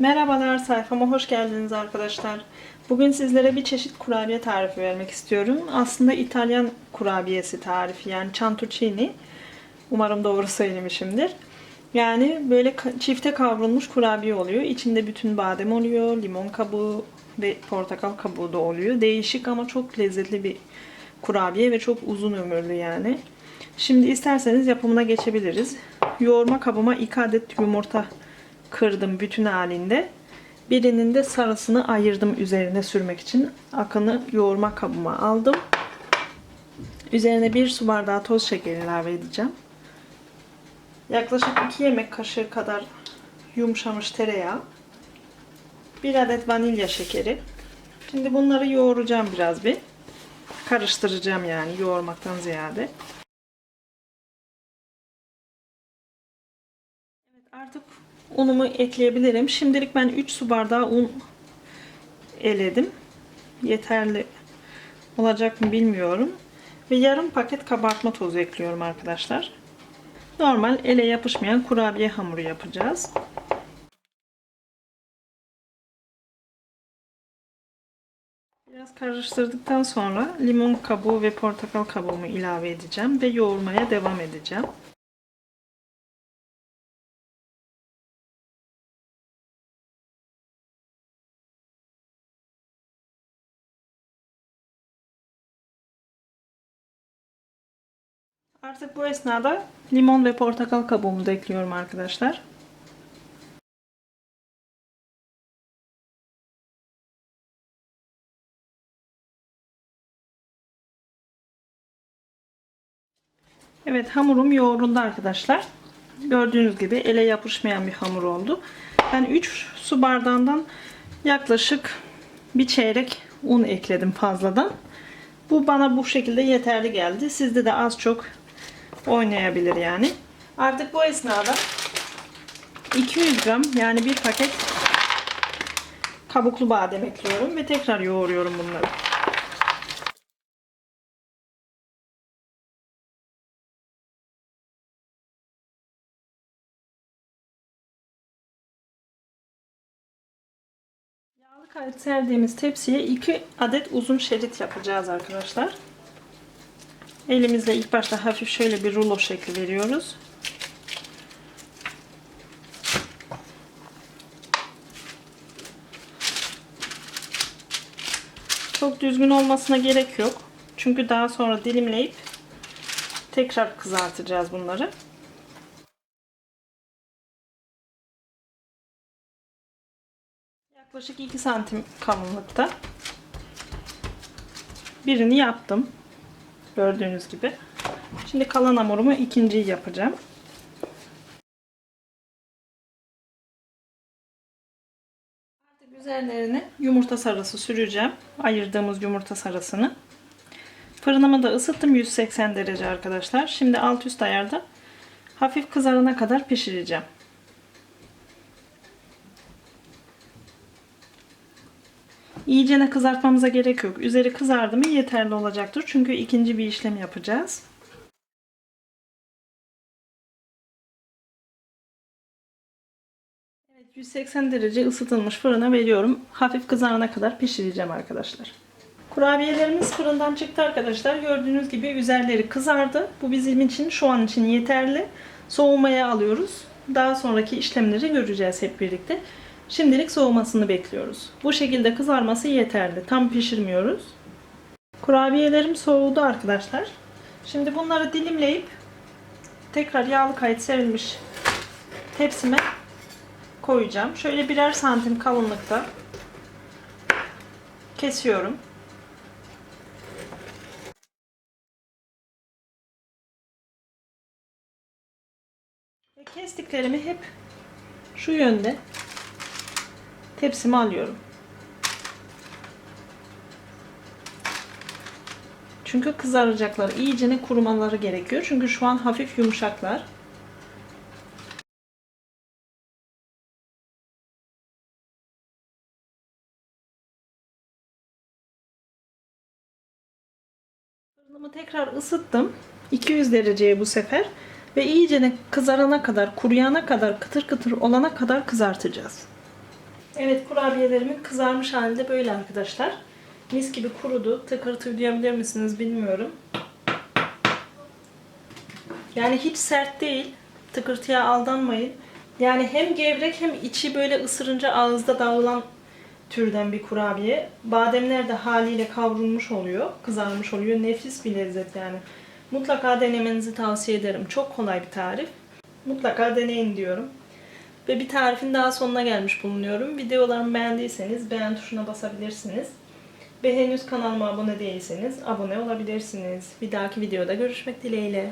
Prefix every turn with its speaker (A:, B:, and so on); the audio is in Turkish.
A: Merhabalar sayfama hoş geldiniz arkadaşlar. Bugün sizlere bir çeşit kurabiye tarifi vermek istiyorum. Aslında İtalyan kurabiyesi tarifi yani cantuccini. Umarım doğru söylemişimdir. Yani böyle çifte kavrulmuş kurabiye oluyor. İçinde bütün badem oluyor, limon kabuğu ve portakal kabuğu da oluyor. Değişik ama çok lezzetli bir kurabiye ve çok uzun ömürlü yani. Şimdi isterseniz yapımına geçebiliriz. Yoğurma kabıma 2 adet yumurta kırdım bütün halinde. Birinin de sarısını ayırdım üzerine sürmek için. Akını yoğurma kabıma aldım. Üzerine bir su bardağı toz şeker ilave edeceğim. Yaklaşık 2 yemek kaşığı kadar yumuşamış tereyağı. 1 adet vanilya şekeri. Şimdi bunları yoğuracağım biraz bir. Karıştıracağım yani yoğurmaktan ziyade. Unumu ekleyebilirim. Şimdilik ben 3 su bardağı un eledim. Yeterli olacak mı bilmiyorum. Ve yarım paket kabartma tozu ekliyorum arkadaşlar. Normal ele yapışmayan kurabiye hamuru yapacağız. Biraz karıştırdıktan sonra limon kabuğu ve portakal kabuğumu ilave edeceğim ve yoğurmaya devam edeceğim. Artık bu esnada limon ve portakal kabuğumu da ekliyorum arkadaşlar. Evet hamurum yoğruldu arkadaşlar. Gördüğünüz gibi ele yapışmayan bir hamur oldu. Ben 3 su bardağından yaklaşık bir çeyrek un ekledim fazladan. Bu bana bu şekilde yeterli geldi. Sizde de az çok oynayabilir yani. Artık bu esnada 200 gram yani bir paket kabuklu badem ekliyorum ve tekrar yoğuruyorum bunları. Yağlı kayıt serdiğimiz tepsiye 2 adet uzun şerit yapacağız arkadaşlar. Elimizle ilk başta hafif şöyle bir rulo şekli veriyoruz. Çok düzgün olmasına gerek yok. Çünkü daha sonra dilimleyip tekrar kızartacağız bunları. Yaklaşık 2 santim kalınlıkta. Birini yaptım. Gördüğünüz gibi. Şimdi kalan hamurumu ikinciyi yapacağım. Artık üzerlerine yumurta sarısı süreceğim. Ayırdığımız yumurta sarısını. Fırınımı da ısıttım 180 derece arkadaşlar. Şimdi alt üst ayarda hafif kızarana kadar pişireceğim. İyicene kızartmamıza gerek yok. Üzeri kızardı mı yeterli olacaktır. Çünkü ikinci bir işlem yapacağız. Evet 180 derece ısıtılmış fırına veriyorum. Hafif kızarana kadar pişireceğim arkadaşlar. Kurabiyelerimiz fırından çıktı arkadaşlar. Gördüğünüz gibi üzerleri kızardı. Bu bizim için şu an için yeterli. Soğumaya alıyoruz. Daha sonraki işlemleri göreceğiz hep birlikte. Şimdilik soğumasını bekliyoruz. Bu şekilde kızarması yeterli. Tam pişirmiyoruz. Kurabiyelerim soğudu arkadaşlar. Şimdi bunları dilimleyip tekrar yağlı kayıt serilmiş tepsime koyacağım. Şöyle birer santim kalınlıkta kesiyorum. Kestiklerimi hep şu yönde tepsime alıyorum. Çünkü kızaracaklar. İyicene kurumaları gerekiyor. Çünkü şu an hafif yumuşaklar. Fırınımı tekrar ısıttım. 200 dereceye bu sefer. Ve iyicene kızarana kadar, kuruyana kadar, kıtır kıtır olana kadar kızartacağız. Evet kurabiyelerimin kızarmış halinde böyle arkadaşlar. Mis gibi kurudu. Tıkırtı duyabilir misiniz bilmiyorum. Yani hiç sert değil. Tıkırtıya aldanmayın. Yani hem gevrek hem içi böyle ısırınca ağızda dağılan türden bir kurabiye. Bademler de haliyle kavrulmuş oluyor, kızarmış oluyor. Nefis bir lezzet yani. Mutlaka denemenizi tavsiye ederim. Çok kolay bir tarif. Mutlaka deneyin diyorum. Ve bir tarifin daha sonuna gelmiş bulunuyorum. Videolarımı beğendiyseniz beğen tuşuna basabilirsiniz. Ve henüz kanalıma abone değilseniz abone olabilirsiniz. Bir dahaki videoda görüşmek dileğiyle.